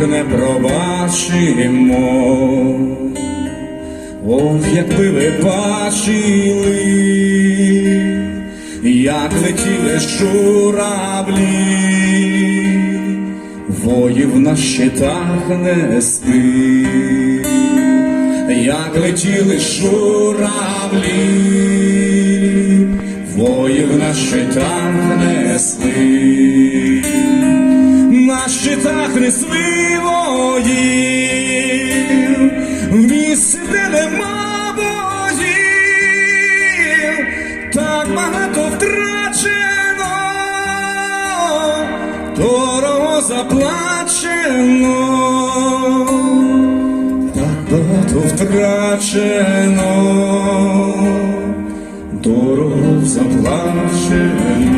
ми не пробачимо. Ох, якби ви бачили, як летіли журавлі, воїв на щитах несли, як летіли журавлі, воїв на щитах несли щитах воїв, в місці, де нема боїв, так багато втрачено, дорого заплачено, так багато втрачено, дорого заплачено.